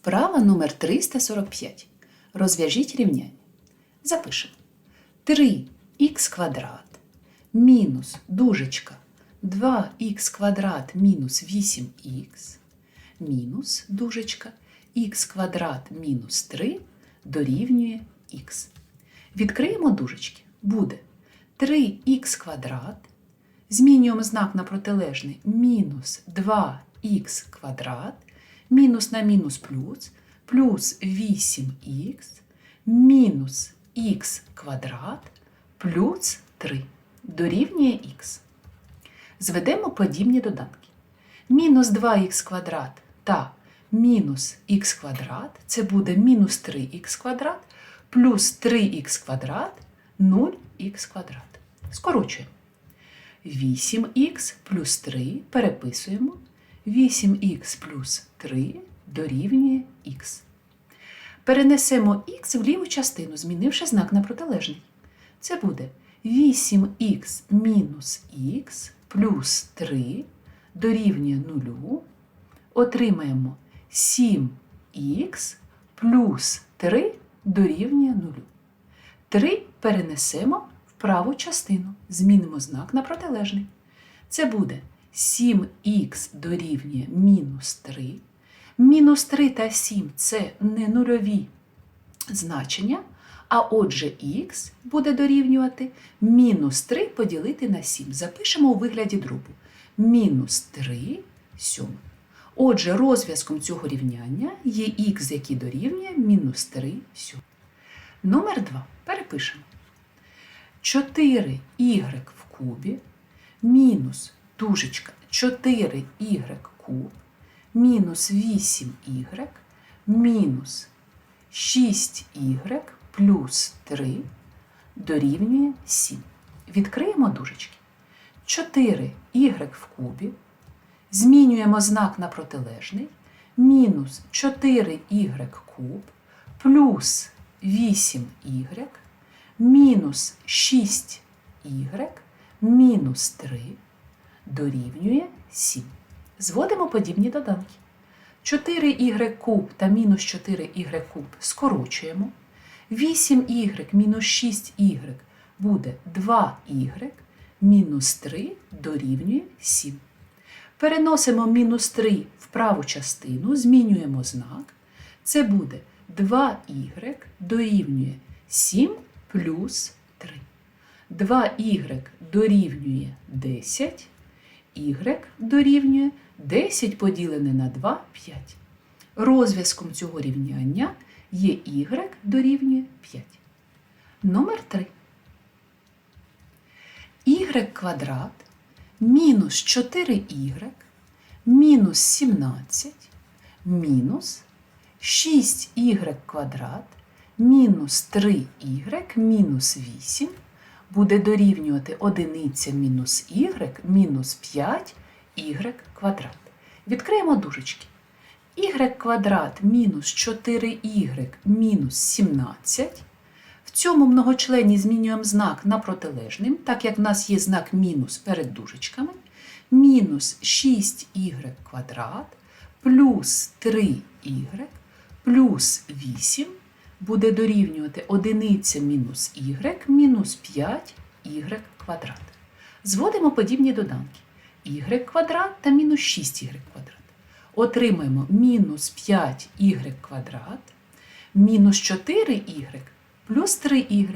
Вправа номер 345. Розв'яжіть рівняння. Запишемо. 3х квадрат мінус дужечка 2х квадрат мінус 8х мінус дужечка х квадрат мінус 3 дорівнює х. Відкриємо дужечки. Буде 3х квадрат. Змінюємо знак на протилежний мінус 2х квадрат, мінус на мінус плюс, плюс 8х, мінус х квадрат, плюс 3 дорівнює х. Зведемо подібні доданки. Мінус 2х квадрат та мінус х квадрат це буде мінус 3х квадрат плюс 3х квадрат 0х квадрат. Скорочуємо. 8х плюс 3 переписуємо. 8х плюс 3 дорівнює х. Перенесемо х в ліву частину, змінивши знак на протилежний. Це буде 8х мінус х плюс 3 дорівнює 0. Отримаємо 7х плюс 3 дорівнює 0. 3 перенесемо в праву частину. Змінимо знак на протилежний. Це буде 7х дорівнює мінус 3. Мінус 3 та 7 це не нульові значення, а отже х буде дорівнювати мінус 3 поділити на 7. Запишемо у вигляді дробу. Мінус 3 сьомих. Отже, розв'язком цього рівняння є х, який дорівнює мінус 3 сьомих. Номер 2. Перепишемо. 4y в кубі мінус дужечка 4y куб мінус 8y мінус 6y плюс 3 дорівнює 7. Відкриємо дужечки. 4y в кубі. Змінюємо знак на протилежний. Мінус 4y куб плюс 8y мінус 6y мінус 3 дорівнює 7. Зводимо подібні доданки. 4y куб та мінус 4y куб скорочуємо. 8y мінус 6y буде 2y мінус 3 дорівнює 7. Переносимо мінус 3 в праву частину, змінюємо знак. Це буде 2y дорівнює 7 плюс 3. 2y дорівнює 10, y дорівнює 10 поділене на 2 5. Розв'язком цього рівняння є y дорівнює 5. Номер 3. y квадрат мінус 4y мінус 17 мінус 6y квадрат мінус 3y мінус 8 буде дорівнювати 1 мінус y мінус 5 y квадрат. Відкриємо дужечки. y квадрат мінус 4y мінус 17. В цьому многочлені змінюємо знак на протилежним, так як в нас є знак мінус перед дужечками. Мінус 6y квадрат плюс 3y плюс 8 буде дорівнювати 1 мінус y мінус 5 y квадрат. Зводимо подібні доданки. y квадрат та мінус 6y квадрат. Отримаємо мінус 5y квадрат, мінус 4y плюс 3y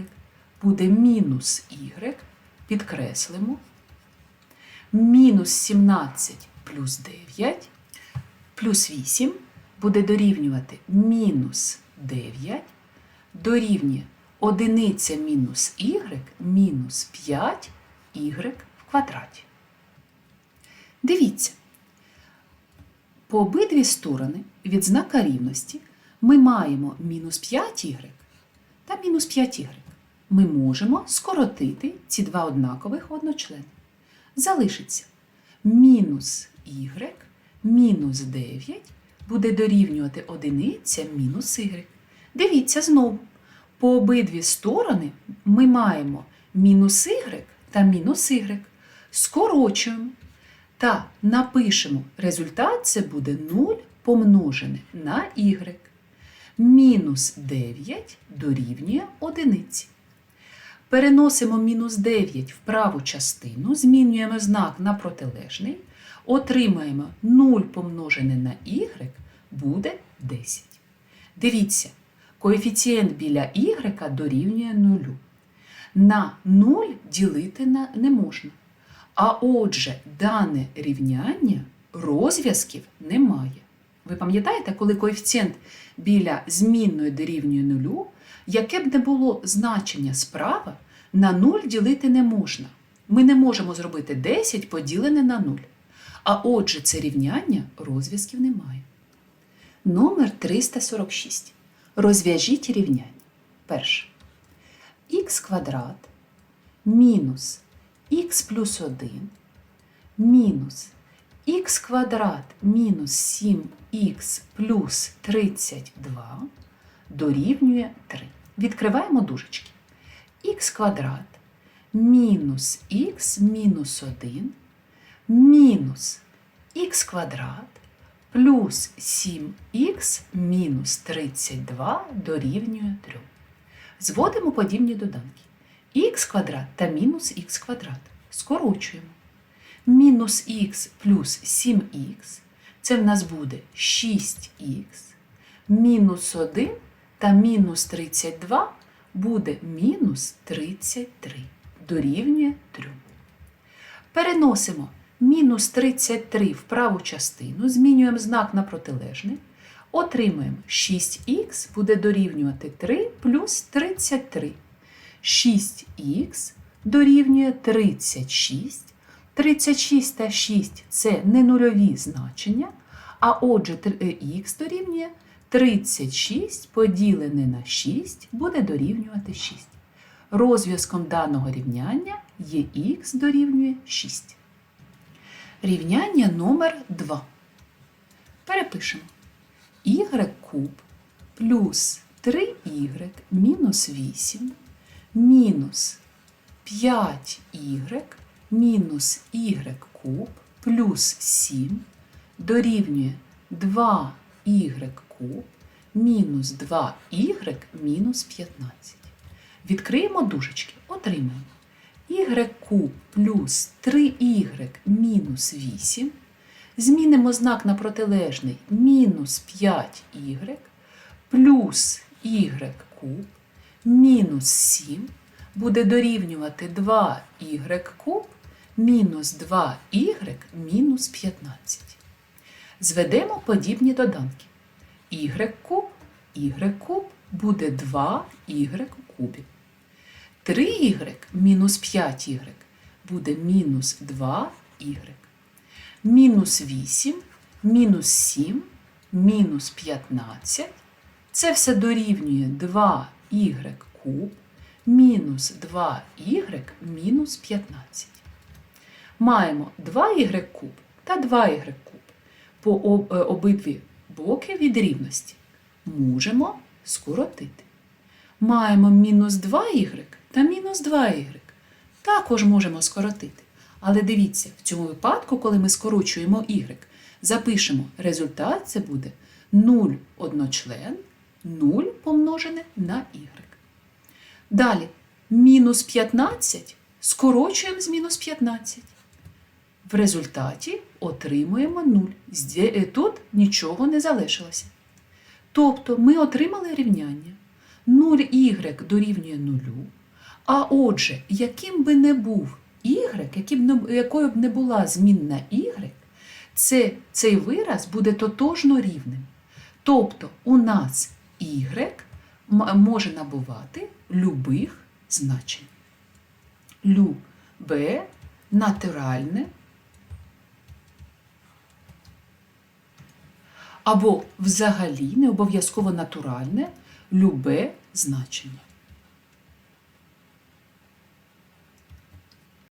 буде мінус y, підкреслимо, мінус 17 плюс 9 плюс 8 буде дорівнювати мінус 9 дорівнює 1 мінус y мінус 5 y в квадраті. Дивіться, по обидві сторони від знака рівності ми маємо мінус 5y та мінус 5y. Ми можемо скоротити ці два однакових одночлени. Залишиться мінус y мінус 9 буде дорівнювати одиниця мінус y. Дивіться знову. По обидві сторони ми маємо мінус y та мінус y. Скорочуємо та напишемо результат це буде 0 помножене на y. Мінус 9 дорівнює одиниці. Переносимо мінус 9 в праву частину, змінюємо знак на протилежний, отримаємо 0 помножене на y буде 10. Дивіться, коефіцієнт біля y дорівнює 0. На 0 ділити не можна. А отже, дане рівняння розв'язків немає. Ви пам'ятаєте, коли коефіцієнт біля змінної дорівнює нулю, яке б не було значення справа, на 0 ділити не можна. Ми не можемо зробити 10 поділене на 0. А отже, це рівняння розв'язків немає. Номер 346. Розв'яжіть рівняння. Перше. х квадрат мінус х плюс 1 мінус х квадрат мінус 7х плюс 32 дорівнює 3. Відкриваємо дужечки. х квадрат мінус х мінус 1 мінус х квадрат плюс 7х мінус 32 дорівнює 3. Зводимо подібні доданки. х квадрат та мінус х квадрат. Скорочуємо. Мінус х плюс 7х це в нас буде 6х. Мінус 1 та мінус 32 буде мінус 33. Дорівнює 3. Переносимо мінус 33 в праву частину, змінюємо знак на протилежний. Отримаємо 6х буде дорівнювати 3 плюс 33. 6х дорівнює 36. 36 та 6 це не нульові значення, а отже х дорівнює 36 поділене на 6 буде дорівнювати 6. Розв'язком даного рівняння є х дорівнює 6. Рівняння номер 2. Перепишемо. y куб плюс 3y мінус 8 мінус 5y мінус y куб плюс 7 дорівнює 2y куб мінус 2y мінус 15. Відкриємо дужечки, отримаємо y плюс 3y мінус 8. Змінимо знак на протилежний мінус 5y плюс y куб мінус 7 буде дорівнювати 2y куб мінус 2y мінус 15. Зведемо подібні доданки. y куб, y куб буде 2y у кубі. 3y мінус 5y буде мінус 2y. Мінус 8, мінус 7, мінус 15. Це все дорівнює 2y куб мінус 2y мінус 15. Маємо 2y куб та 2y куб по е, обидві боки від рівності. Можемо скоротити. Маємо мінус 2y та мінус 2y. Також можемо скоротити. Але дивіться, в цьому випадку, коли ми скорочуємо y, запишемо результат, це буде 0 одночлен, 0 помножене на y. Далі, мінус 15 скорочуємо з мінус 15. В результаті отримуємо 0. Е, Тут нічого не залишилося. Тобто ми отримали рівняння 0y дорівнює 0, а отже, яким би не був y, якою б не була змінна y, це, цей вираз буде тотожно рівним. Тобто у нас y може набувати любих значень. Любе натуральне або взагалі не обов'язково натуральне любе значення.